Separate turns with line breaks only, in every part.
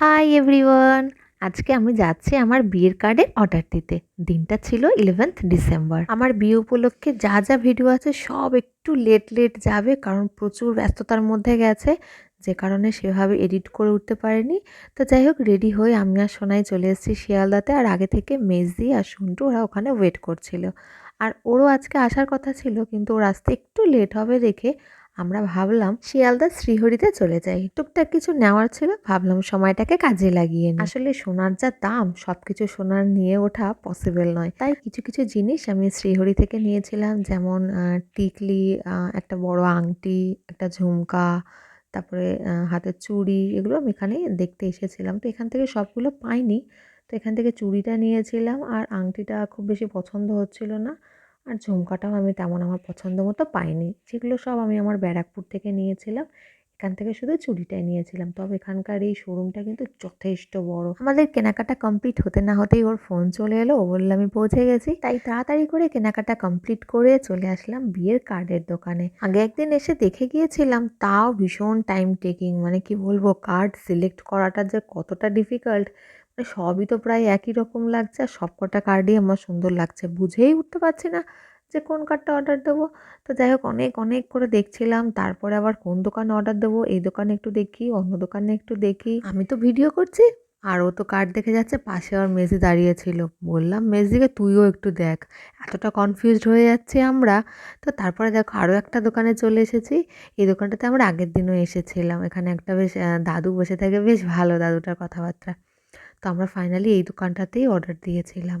Hi everyone আজকে আমি যাচ্ছি আমার বিয়ের কার্ডের অর্ডার দিতে। দিনটা ছিল ইলেভেন্থ ডিসেম্বর আমার বিয়ে উপলক্ষে যা যা ভিডিও আছে সব একটু লেট লেট যাবে, কারণ প্রচুর ব্যস্ততার মধ্যে গেছে। যে কারণে সেভাবে এডিট করে উঠতে পারেনি। তো যাই হোক রেডি হয়ে আমি আর সোনাই চলে এসেছি শিয়ালদাতে। আর আগে থেকে মেজদি আর সন্টু ওরা ওখানে ওয়েট করছিল। আর ওরও আজকে আসার কথা ছিল, কিন্তু ওর আসতে একটু লেট হবে দেখে আমরা ভাবলাম শিয়ালদা শ্রীহরিতে চলে যাই। টুকটাক কিছু নেওয়ার ছিল, ভাবলাম সময়টাকে কাজে লাগিয়ে আসলে সোনার যা দাম, সবকিছু সোনার নিয়ে ওঠা পসিবল নয়। তাই কিছু কিছু জিনিস আমি শ্রীহরি থেকে নিয়েছিলাম, যেমন টিকলি একটা বড় আংটি, একটা ঝুমকা, তারপরে হাতের চুড়ি, এগুলো আমি এখানে দেখতে এসেছিলাম। তো এখান থেকে সবগুলো পাইনি। তো এখান থেকে চুড়িটা নিয়েছিলাম, আর আংটিটা খুব বেশি পছন্দ হচ্ছিল না। আর ঝুমকাটাও আমি তেমন আমার পছন্দ মতো পাইনি। যেগুলো সব আমি আমার ব্যারাকপুর থেকে নিয়েছিলাম, এখান থেকে শুধু চুড়িটাই নিয়েছিলাম। তবে এখানকার এই শোরুমটা কিন্তু যথেষ্ট বড়। আমাদের কেনাকাটা কমপ্লিট হতে না হতেই ওর ফোন চলে এলো। ও বলল, আমি পৌঁছে গেছি। তাই তাড়াতাড়ি করে কেনাকাটা কমপ্লিট করে চলে আসলাম বিয়ের কার্ডের দোকানে। আগে একদিন এসে দেখে গিয়েছিলাম, তাও ভীষণ টাইম টেকিং মানে কি বলব কার্ড সিলেক্ট করাটা যে কতটা ডিফিকাল্ট মানে সবই তো প্রায় একই রকম লাগছে, আর সব কটা কার্ডই আমার সুন্দর লাগছে। বুঝেই উঠতে পারছি না যে কোন কার্ডটা অর্ডার দেবো? তো যাই হোক অনেক অনেক করে দেখছিলাম। তারপরে আবার কোন দোকানে অর্ডার দেবো? এই দোকানে একটু দেখি, অন্য দোকানে একটু দেখি। আমি তো ভিডিও করছি, আর ও তো কার্ড দেখে যাচ্ছে, পাশে আর মেজি দাঁড়িয়ে ছিল। বললাম, মেজিকে তুইও একটু দেখ। এতটা কনফিউজড হয়ে যাচ্ছি আমরা। তো তারপরে দেখো আরও একটা দোকানে চলে এসেছি। এই দোকানটাতে আমরা আগের দিনও এসেছিলাম। এখানে একটা বেশ দাদু বসে থাকে, বেশ ভালো দাদুটার কথাবার্তা। তো আমরা ফাইনালি এই দোকানটাতেই অর্ডার দিয়েছিলাম।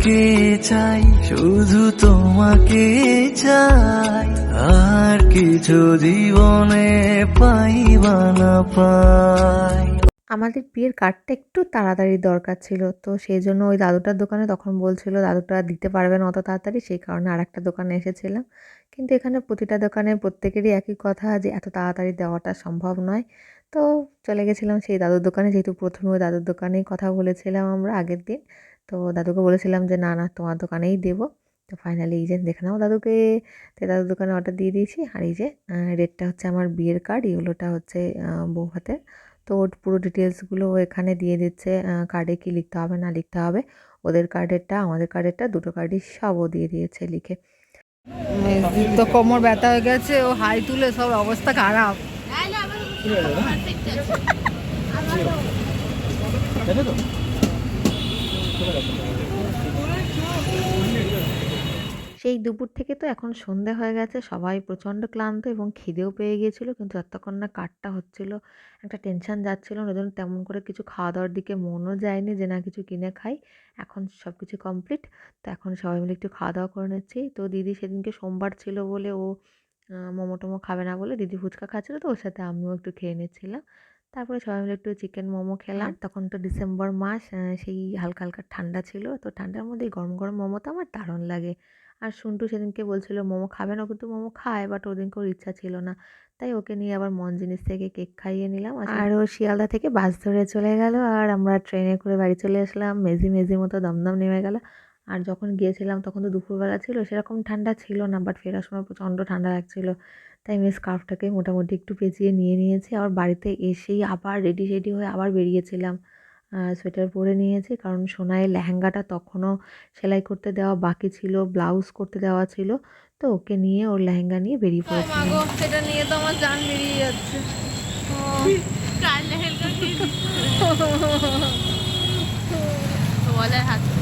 তোমাকে চাই, শুধু তোমাকে চাই। আর কিছু জীবনে পাইবা না পাই।
আমাদের বিয়ের কার্ডটা একটু তাড়াতাড়ি দরকার ছিল, তো সেই জন্য ওই দাদুটার দোকানে তখন বলছিল, দাদুটা দিতে পারবে না অত তাড়াতাড়ি সেই কারণে আর একটা দোকানে এসেছিলাম। কিন্তু এখানে প্রতিটা দোকানে প্রত্যেকেরই একই কথা যে এত তাড়াতাড়ি দেওয়াটা সম্ভব নয়। তো চলে গেছিলাম সেই দাদুর দোকানে, যেহেতু প্রথমে ওই দাদুর দোকানেই কথা বলেছিলাম আমরা আগের দিন। তো দাদুকে বলেছিলাম যে না না তোমার দোকানেই দেবো। তো ফাইনালি এই যে দেখে নাও দাদুকে। তো দাদুর দোকানে অর্ডার দিয়ে দিয়েছি। আর এই যে রেটটা হচ্ছে আমার বিয়ের কার্ড এগুলোটা হচ্ছে বউ হাতের তো ওর পুরো ডিটেলসগুলো এখানে দিয়ে দিচ্ছে কার্ডে কি লিখতে হবে না লিখতে হবে। ওদের কার্ডেরটা আমাদের কার্ডেরটা দুটো কার্ডই সব ও দিয়ে দিয়েছে লিখে।
তো কোমর ব্যথা হয়ে গেছে ও হাই তুলে সব অবস্থা খারাপ।
সেই দুপুর থেকে তো এখন সন্ধে হয়ে গেছে, সবাই প্রচণ্ড ক্লান্ত এবং খিদেও পেয়ে গিয়েছিল, কিন্তু যতক্ষণ না কাঠটা হচ্ছিল, একটা টেনশন যাচ্ছিল ওই জন্য তেমন করে কিছু খাওয়া দাওয়ার দিকে মনও যায়নি যে না কিছু কিনে খাই, এখন সব কিছু কমপ্লিট তো এখন সবাই মিলে একটু খাওয়া দাওয়া করে নিচ্ছি, তো দিদি সেদিনকে সোমবার ছিল বলে ও মোমো টোমো খাবে না বলে দিদি ফুচকা খাচ্ছিলো, তো ওর সাথে আমিও একটু খেয়ে নিচ্ছিলাম তারপরে সবাই মিলে একটু চিকেন মোমো খেলাম। তখন তো ডিসেম্বর মাস সেই হালকা হালকা ঠান্ডা ছিল। তো ঠান্ডার মধ্যে গরম গরম মোমো তো আমার দারুণ লাগে। আর সন্টু সেদিনকে বলছিল মোমো খাবে না ও কিন্তু মোমো খায় বাট ওদিনকে ওর ইচ্ছা ছিল না। তাই ওকে নিয়ে আবার মন জিনিস থেকে কেক খাইয়ে নিলাম। আর ও শিয়ালদা থেকে বাস ধরে চলে গেল। আর আমরা ট্রেনে করে বাড়ি চলে আসলাম। মেজি মেজি মতো দমদম নেমে গেল। আর যখন গিয়েছিলাম তখন তো দুপুরবেলা ছিল সেরকম ঠান্ডা ছিল না বাট ফেরার সময় প্রচণ্ড ঠান্ডা লাগছিল তাই আমি স্কার্ফটাকে মোটামুটি একটু পেঁচিয়ে নিয়ে নিয়েছি আর বাড়িতে এসেই আবার রেডি রেডি হয়ে আবার বেরিয়েছিলাম সোয়েটার পরে নিয়েছি কারণ সোনায় লেহেঙ্গাটা তখনও সেলাই করতে দেওয়া বাকি ছিল ব্লাউজ করতে দেওয়া ছিল তো ওকে নিয়ে ওর লেহেঙ্গা নিয়ে বেরিয়ে
মাগো সেটা নিয়ে তো আমার জান বেরিয়ে যাচ্ছে
বলার হাত ব্যথা হয়ে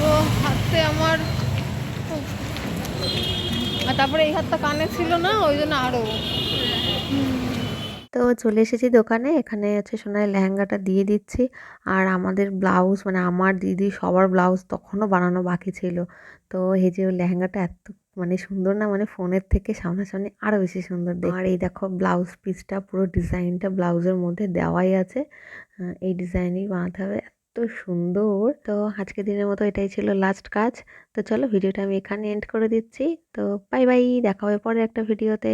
যাচ্ছে
হাতে আমার আর তারপরে এই হাতটা কানে ছিল না, ওই জন্য আরও।
তো চলে এসেছি দোকানে, এখানে হচ্ছে সোনার লেহেঙ্গাটা দিয়ে দিচ্ছি। আর আমাদের ব্লাউজ মানে আমার দিদি সবার ব্লাউজ তখনও বানানো বাকি ছিল। তো এই যে লেহেঙ্গাটা এত মানে সুন্দর না মানে ফোনের থেকে সামনাসামনি আরও বেশি সুন্দর দেখ আর এই দেখো ব্লাউজ পিসটা, পুরো ডিজাইনটা ব্লাউজের মধ্যে দেওয়াই আছে। এই ডিজাইনই বানাতে হবে। এত সুন্দর। তো আজকে দিনের মতো এটাই ছিল লাস্ট কাজ। তো চলো ভিডিওটা আমি এখানে এন্ড করে দিচ্ছি। তো বাই বাই দেখা হবে পরে একটা ভিডিওতে